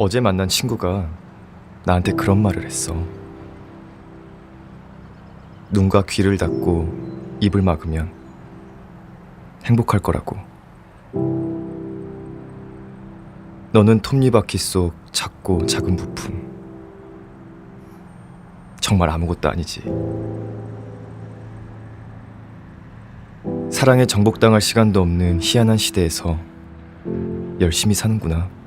어제 만난 친구가 나한테 그런 말을 했어. 눈과 귀를 닫고 입을 막으면 행복할 거라고. 너는 톱니바퀴 속 작고 작은 부품. 정말 아무것도 아니지. 사랑에 정복당할 시간도 없는 희한한 시대에서 열심히 사는구나.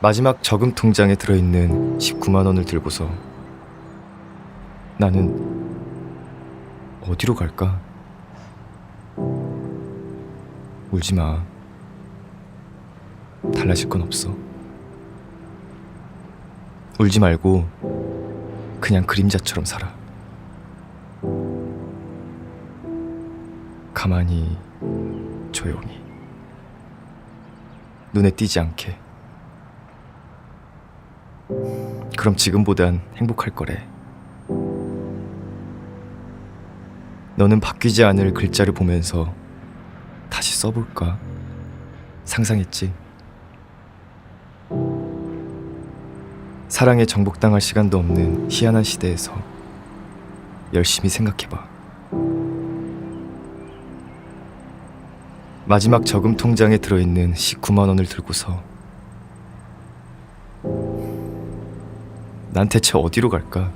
마지막 저금 통장에 들어있는 19만 원을 들고서 나는 어디로 갈까? 울지 마. 달라질 건 없어. 울지 말고 그냥 그림자처럼 살아. 가만히 조용히 눈에 띄지 않게. 그럼 지금보단 행복할 거래. 너는 바뀌지 않을 글자를 보면서 다시 써볼까? 상상했지. 사랑에 정복당할 시간도 없는 희한한 시대에서 열심히 생각해봐. 마지막 저금 통장에 들어있는 19만 원을 들고서 난 대체 어디로 갈까?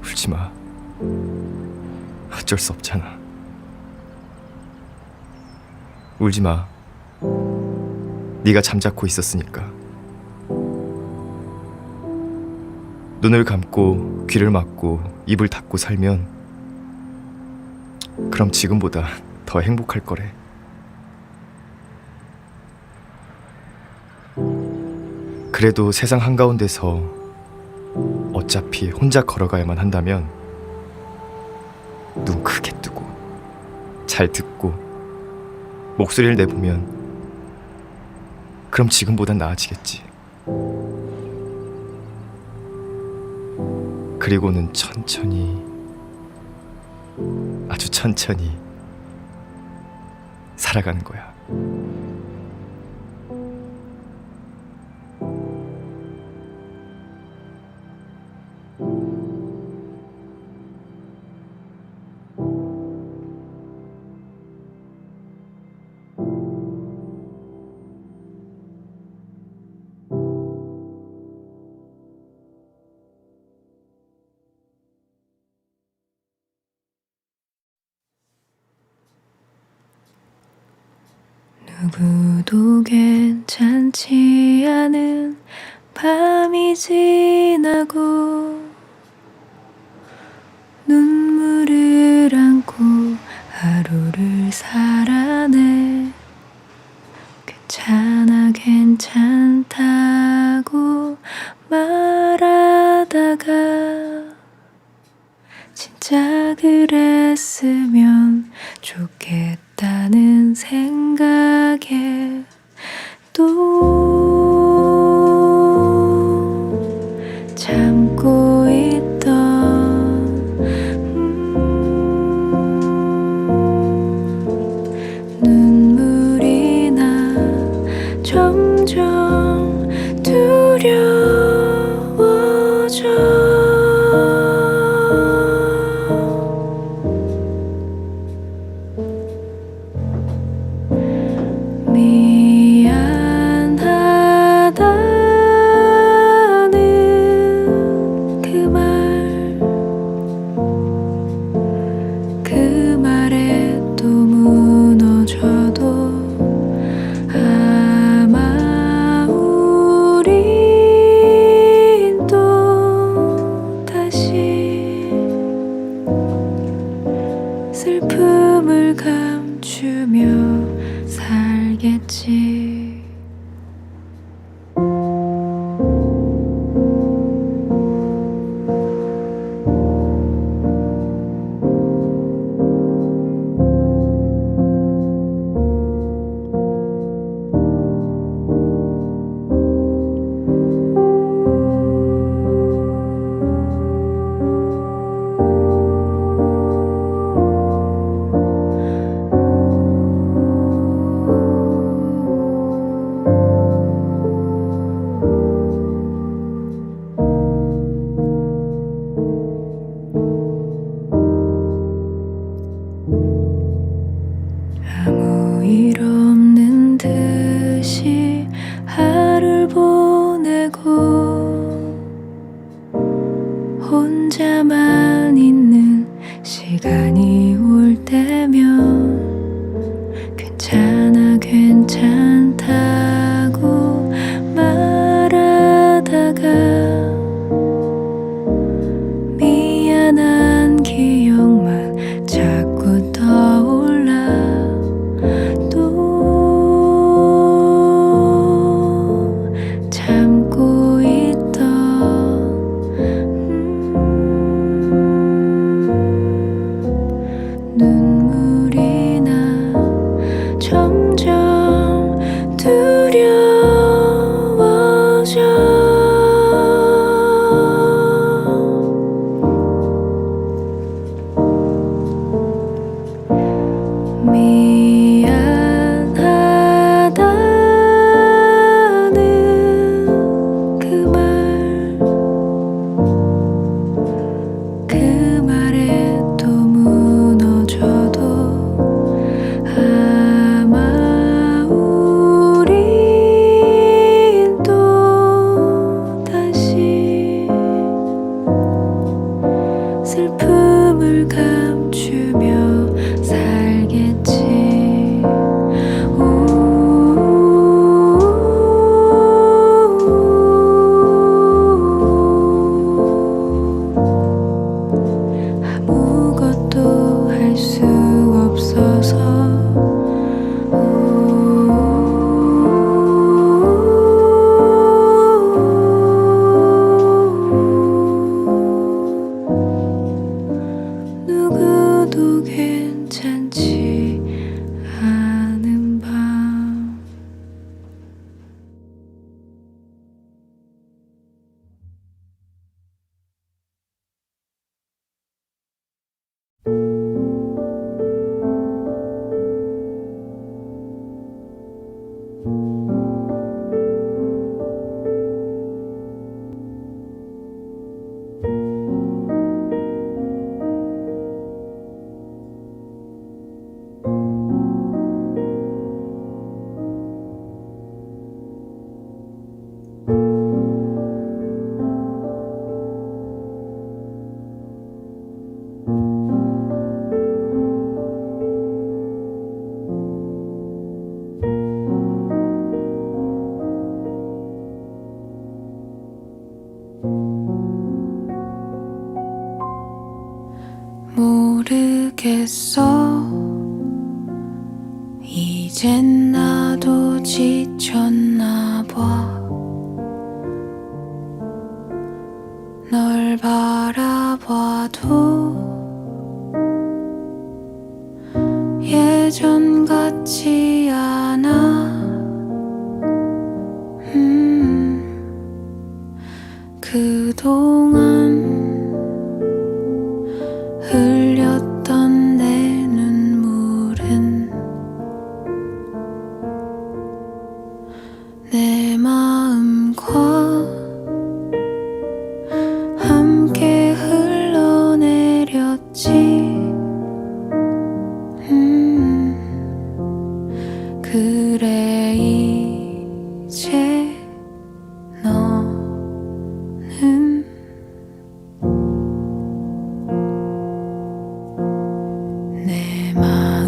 울지 마. 어쩔 수 없잖아. 울지 마. 네가 잠자코 있었으니까. 눈을 감고 귀를 막고 입을 닫고 살면 그럼 지금보다 더 행복할 거래. 그래도 세상 한가운데서 어차피 혼자 걸어가야만 한다면 눈 크게 뜨고 잘 듣고 목소리를 내보면 그럼 지금보단 나아지겠지. 그리고는 천천히 아주 천천히 살아가는 거야. 누구도 괜찮지 않은 밤이 지나고 눈물을 안고 하루를 살 참고 있 내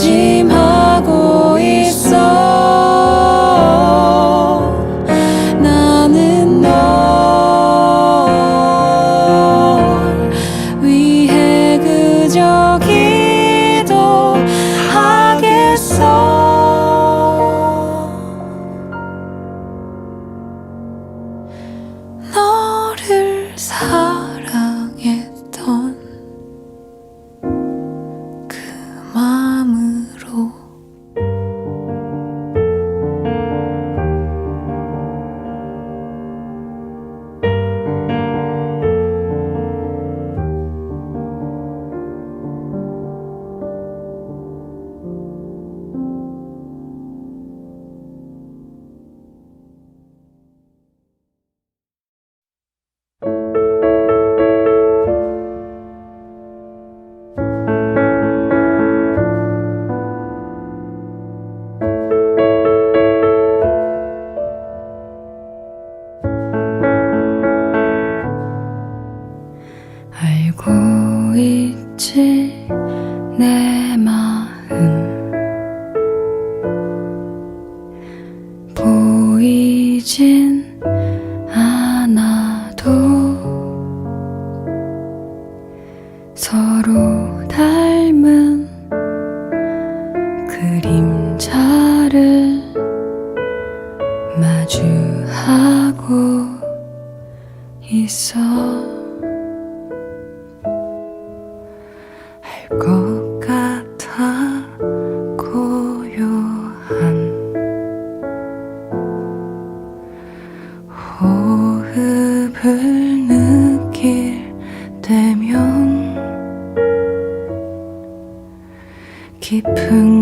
하지 마. 호흡을 느낄 때면 깊은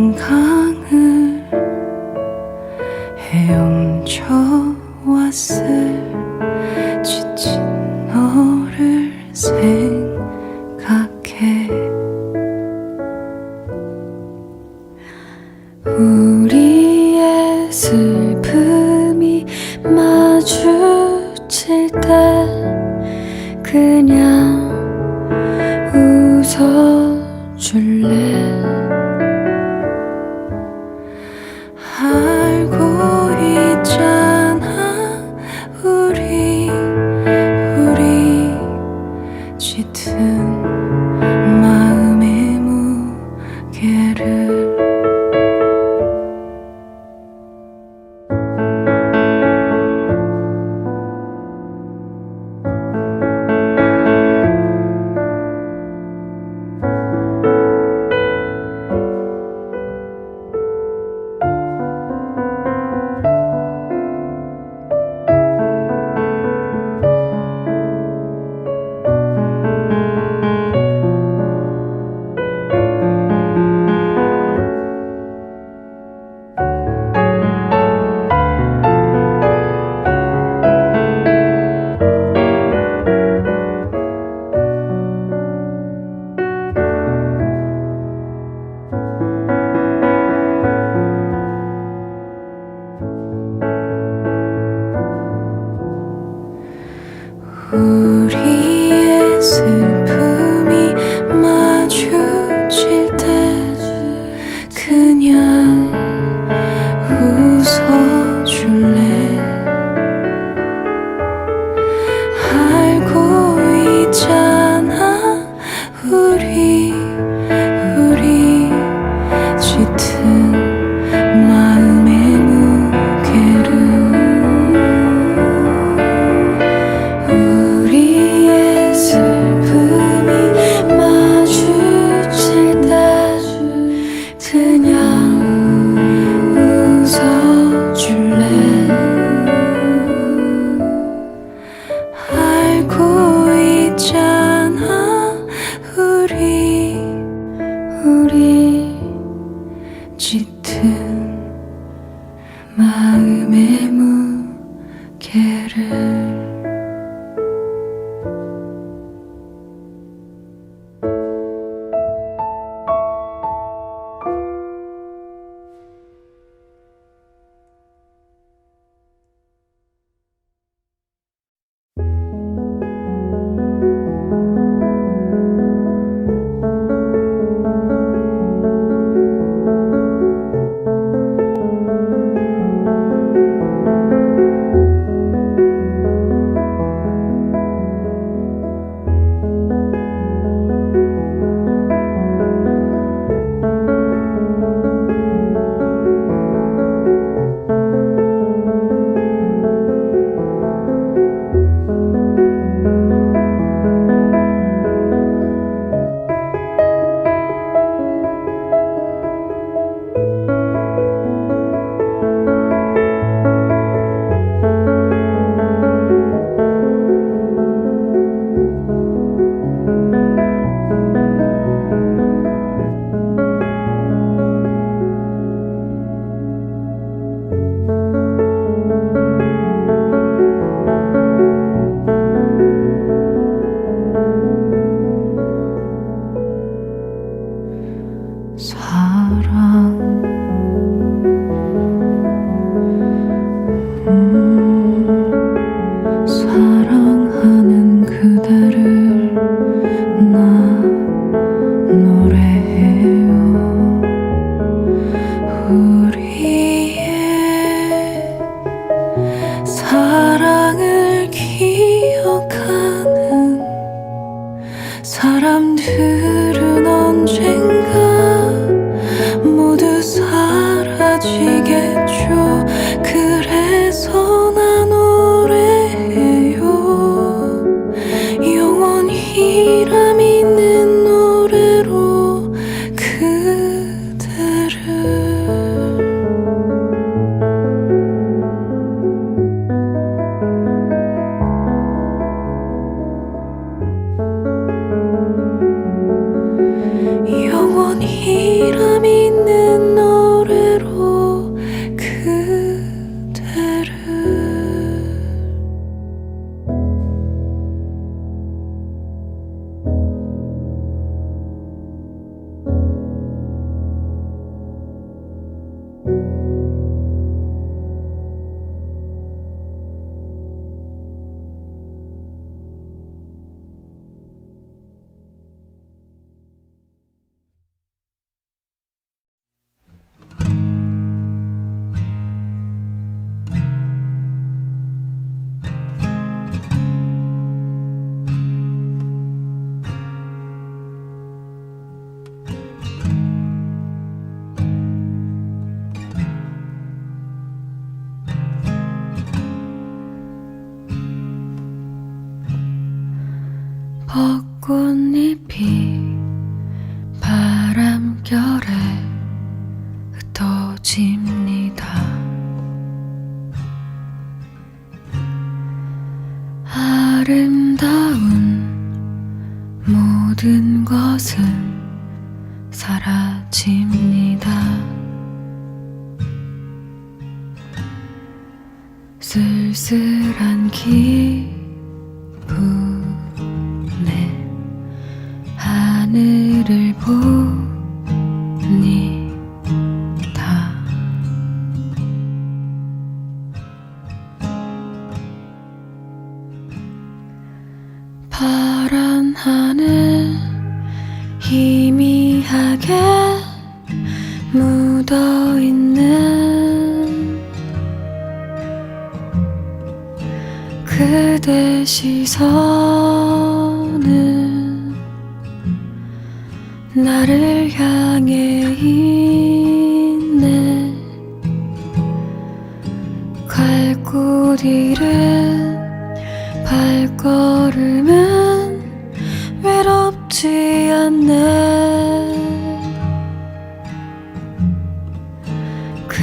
and keep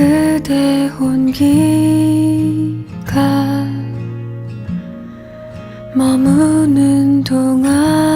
그대 온기가 머무는 동안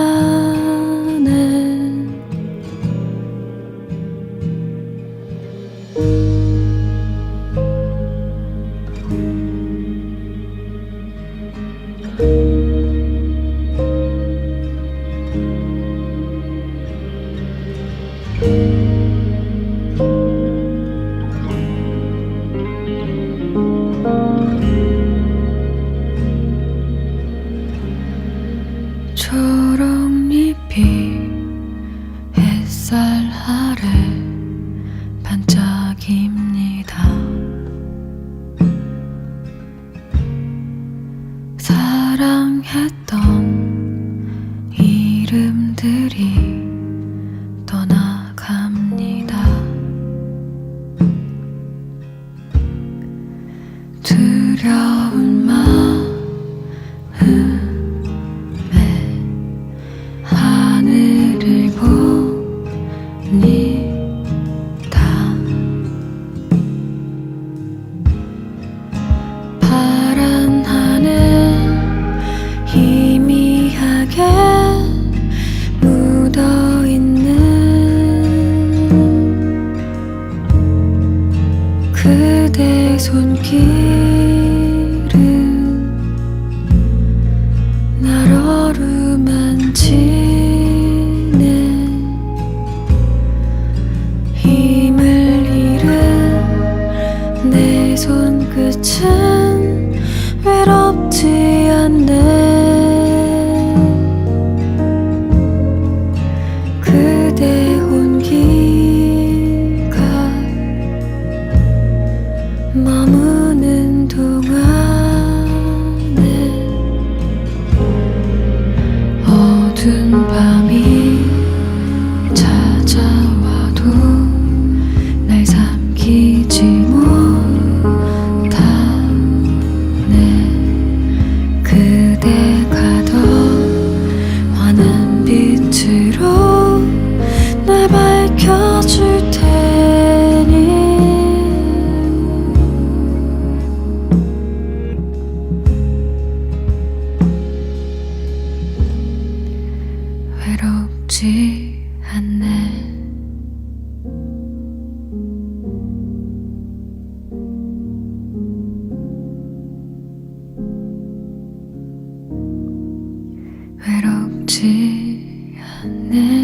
보이지 않네.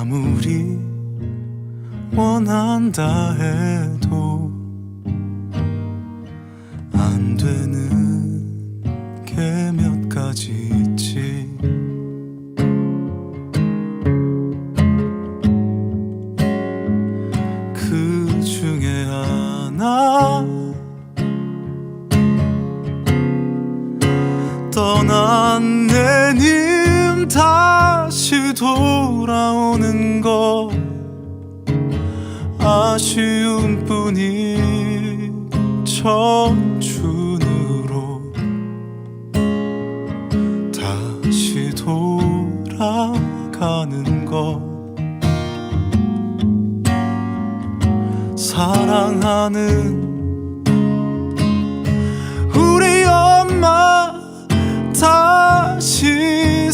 아무리 원한다 해도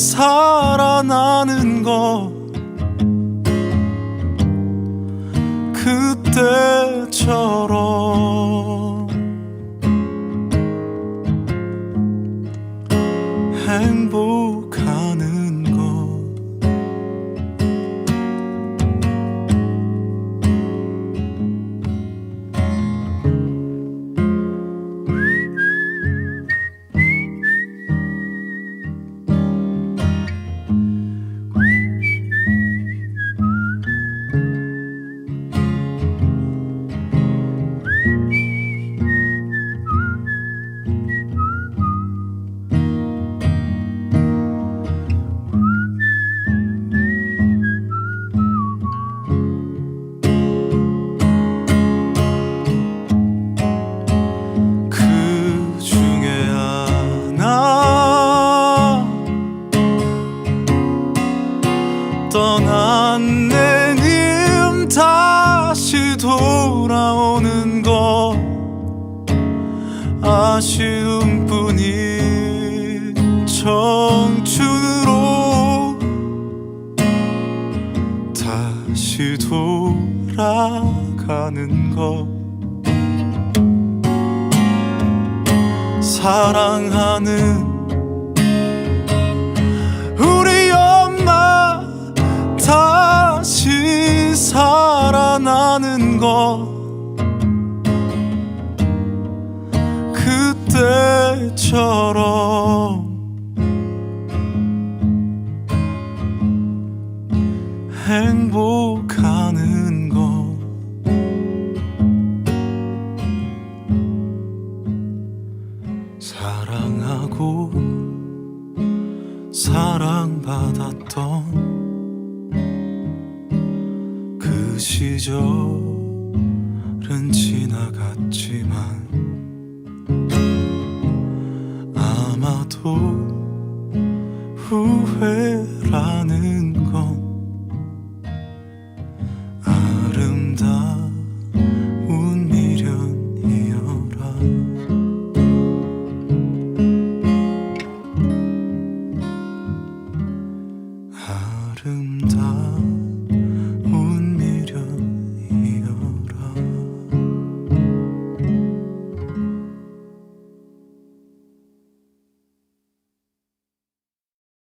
살아나